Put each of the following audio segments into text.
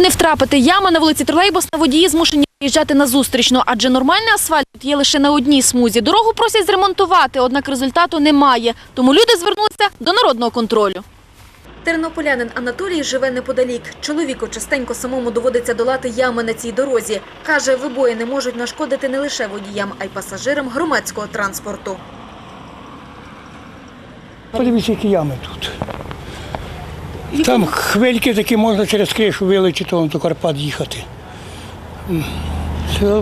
не втрапити яма на вулиці Тролейбусна, водії змушені виїжджати на зустрічну, адже нормальний асфальт тут є лише на одній смузі. Дорогу просять зремонтувати, однак результату немає. Тому люди звернулися до народного контролю. Тернополянин Анатолій живе неподалік. Чоловіку частенько самому доводиться долати ями на цій дорозі. Каже, вибої не можуть нашкодити не лише водіям, а й пасажирам громадського транспорту. Подивіться, які ями тут. Там хвильки такі можна через кришу вилетіти, вон до Карпат їхати.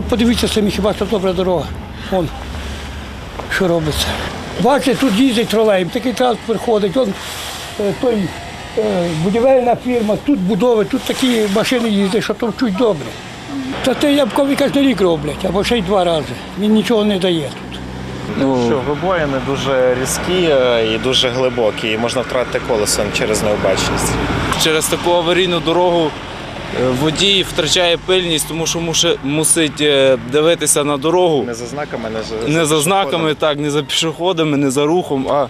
Подивіться самі, хіба що добра дорога. Вон, що робиться. Бачите, тут їздить тролейбус, такий транспорт ходить, вон, е, той, е, будівельна фірма, тут будови, тут такі машини їздять, що то чуть добре. Та те ябкові кожен рік роблять, або ще й два рази. Він нічого не дає тут. Що вибоїни дуже різкі е, і дуже глибокі, і можна втратити колесо через необачність. Через таку аварійну дорогу е, водій втрачає пильність, тому що муше- мусить е, дивитися на дорогу Не за знаками, не за, не за знаками, так, не за пішоходами, не за рухом, а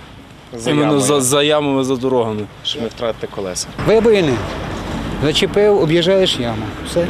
за іменно за, за ямами, за дорогами. щоб не втратити колеса. Вибоїни. Зачепив, об'їжджаєш яму. Все.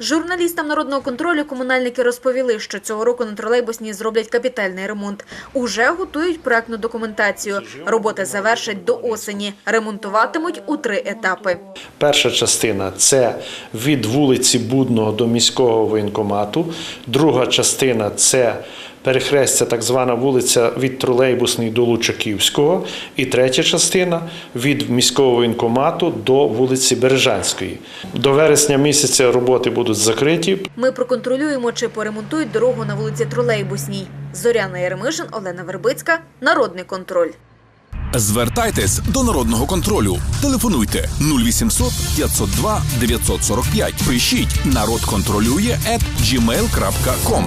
Журналістам народного контролю комунальники розповіли, що цього року на тролейбусній зроблять капітальний ремонт. Уже готують проектну документацію. Роботи завершать до осені. Ремонтуватимуть у три етапи. Перша частина це від вулиці Будного до міського воєнкомату. Друга частина це перехрестя, так звана вулиця від Тролейбусної до Лучаківського. І третя частина від міського воєнкомату до вулиці Бережанської. До вересня місяця роботи будуть закриті. Ми проконтролюємо, чи поремонтують дорогу на вулиці Тролейбусній. Зоряна Єремишин, Олена Вербицька. Народний контроль. Звертайтесь до народного контролю. Телефонуйте 0800 502 945. Пишіть народ контролює at gmail.com.